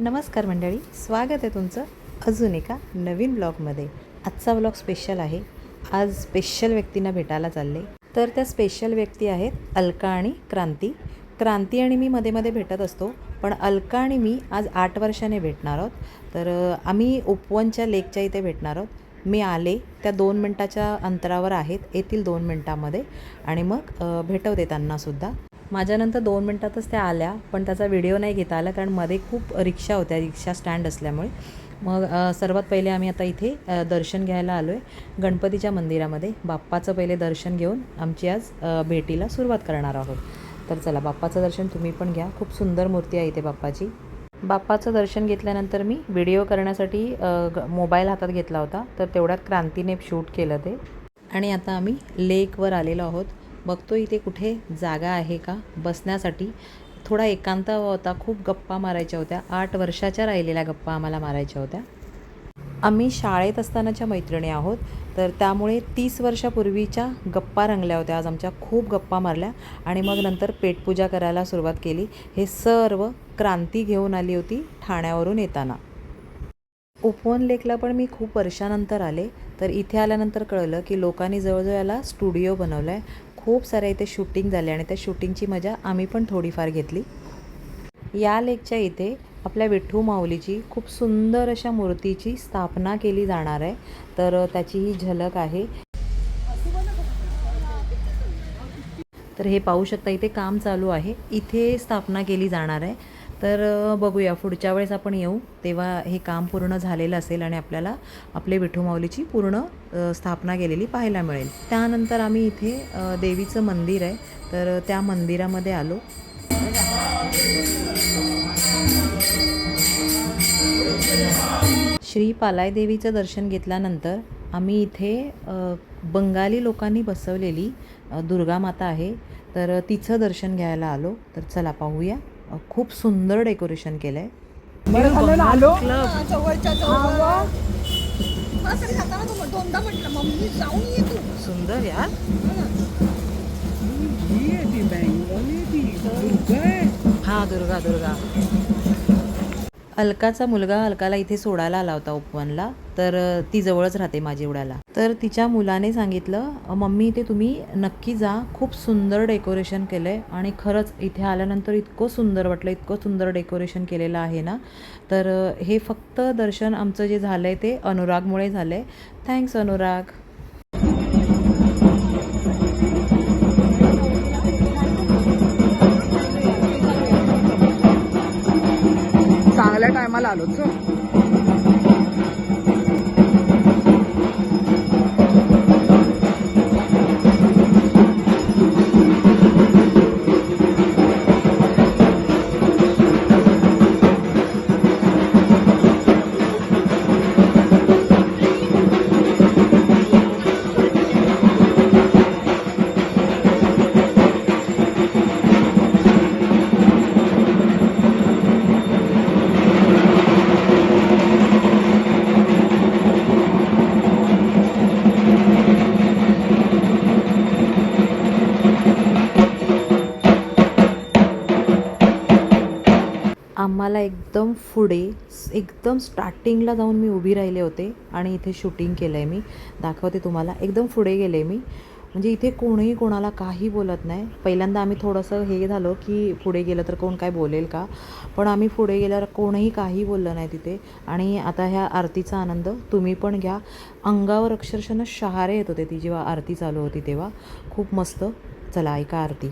नमस्कार मंडळी स्वागत आहे तुमचं अजून एका नवीन ब्लॉगमध्ये. आजचा ब्लॉग स्पेशल आहे. आज स्पेशल व्यक्तींना भेटायला चालले. तर त्या स्पेशल व्यक्ती आहेत अलका आणि क्रांती. क्रांती आणि मी मध्ये मध्ये भेटत असतो पण अलका आणि मी आज आठ वर्षाने भेटणार आहोत. तर आम्ही उपवनच्या लेकच्या इथे भेटणार आहोत. मी आले त्या दोन मिनटाच्या अंतरावर आहेत येतील दोन मिनटामध्ये. आणि मग भेटवते त्यांनासुद्धा माझ्यानंतर दोन मिनटातच त्या आल्या पण त्याचा व्हिडिओ नाही घेता आला कारण मध्ये खूप रिक्षा होत्या रिक्षा स्टँड असल्यामुळे. मग सर्वात पहिले आम्ही आता इथे दर्शन घ्यायला आलो आहे गणपतीच्या मंदिरामध्ये. बाप्पाचं पहिले दर्शन घेऊन आमची आज भेटीला सुरुवात करणार आहोत. तर चला बाप्पाचं दर्शन तुम्ही पण घ्या. खूप सुंदर मूर्ती आहे इथे बाप्पाची. बाप्पाचं दर्शन घेतल्यानंतर मी व्हिडिओ करण्यासाठी मोबाईल हातात घेतला होता. तर तेवढ्यात क्रांतीने शूट केलं ते. आणि आता आम्ही लेकवर आलेलो आहोत. बघतो इथे कुठे जागा आहे का? बसण्यासाठी. थोडा एकांत हवा होता. खूप गप्पा मारायच्या होत्या. आठ वर्षाच्या राहिलेल्या गप्पा आम्हाला मारायच्या होत्या. आम्ही शाळेत असतानाच्या मैत्रिणी आहोत. तर त्यामुळे तीस वर्षापूर्वीच्या गप्पा रंगल्या होत्या. आज आमच्या खूप गप्पा मारल्या आणि मग नंतर पेटपूजा करायला सुरुवात केली. हे सर्व क्रांती घेऊन आली होती ठाण्यावरून येताना. उपवन लेकला पण मी खूप वर्षानंतर आले. तर इथे आल्यानंतर कळलं की लोकांनी जवळजवळ याला स्टुडिओ बनवला आहे खूप साऱ्या इथे शूटिंग झाले आणि त्या शूटिंगची मजा आम्ही पण थोडीफार घेतली. या लेकच्या इथे आपल्या विठ्ठू माऊलीची खूप सुंदर अशा मूर्तीची स्थापना केली जाणार आहे. तर त्याची ही झलक आहे. तर हे पाहू शकता इथे काम चालू आहे. इथे स्थापना केली जाणार आहे. तर बघूया. पुढच्या वेळेस आपण येऊ. तेव्हा हे काम पूर्ण झालेलं असेल आणि आपल्याला आपले विठुमाऊलीची पूर्ण स्थापना केलेली पाहायला मिळेल. त्यानंतर आम्ही इथे देवीचं मंदिर आहे. तर त्या मंदिरामध्ये आलो. श्री पालाय देवीचं दर्शन घेतल्यानंतर आम्ही इथे बंगाली लोकांनी बसवलेली दुर्गा माता आहे. तर तिचं दर्शन घ्यायला आलो. तर चला पाहूया. खूप सुंदर डेकोरेशन केलं आहे सुंदर यार. हा दुर्गा दुर्गा. अलकाचा मुलगा अलकाला इथे सोडायला आला होता उपवनला. तर ती जवळच राहते माझी एवढ्याला. तर तिच्या मुलाने सांगितलं मम्मी इथे तुम्ही नक्की जा. खूप सुंदर डेकोरेशन केलं आहे आणि खरंच इथे आल्यानंतर इतकं सुंदर वाटलं इतकं सुंदर डेकोरेशन केलेलं आहे ना. तर हे फक्त दर्शन आमचं जे झालं आहे ते अनुरागमुळे झालं आहे थँक्स अनुराग. 我操 मला आम्हाला एकदम पुढे एकदम स्टार्टिंगला जाऊन मी उभी राहिले होते आणि इथे शूटिंग केलं आहे मी. दाखवते तुम्हाला. एकदम पुढे गेले मी. म्हणजे इथे कोणीही कोणाला काही बोलत नाही. पहिल्यांदा आम्ही थोडंसं हे झालं की पुढे गेलं तर कोण काय बोलेल का? पण आम्ही पुढे गेल्यावर कोणीही काही बोललं नाही तिथे. आणि आता ह्या आरतीचा आनंद तुम्ही पण घ्या. अंगावर अक्षरशः शहारे येत होते ती जेव्हा आरती चालू होती तेव्हा. खूप मस्त. चला ऐका आरती.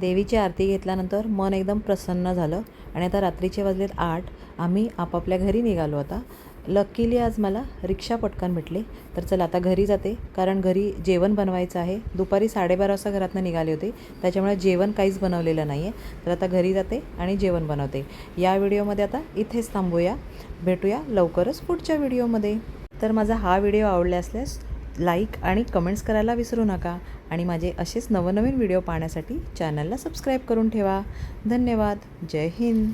देवीची आरती घेतल्यानंतर मन एकदम प्रसन्न झालं आणि आता रात्रीचे वाजलेत आठ. आम्ही आपापल्या घरी निघालो आता. लकीली आज मला रिक्षा पटकन भेटले. तर चला आता घरी जाते. कारण घरी जेवण बनवायचं आहे. दुपारी साडेबारा वाजता घरातनं निघाले होते. त्याच्यामुळे जेवण काहीच बनवलेलं नाही आहे तर आता घरी जाते आणि जेवण बनवते. या व्हिडिओमध्ये आता इथेच थांबूया. भेटूया लवकरच पुढच्या व्हिडिओमध्ये. तर माझा हा व्हिडिओ आवडला असल्यास लाईक आणि कमेंट्स करायला विसरू नका आणि माझे असेच नवनवीन व्हिडिओ पाहण्यासाठी चॅनलला सबस्क्राईब करून ठेवा. धन्यवाद. जय हिंद.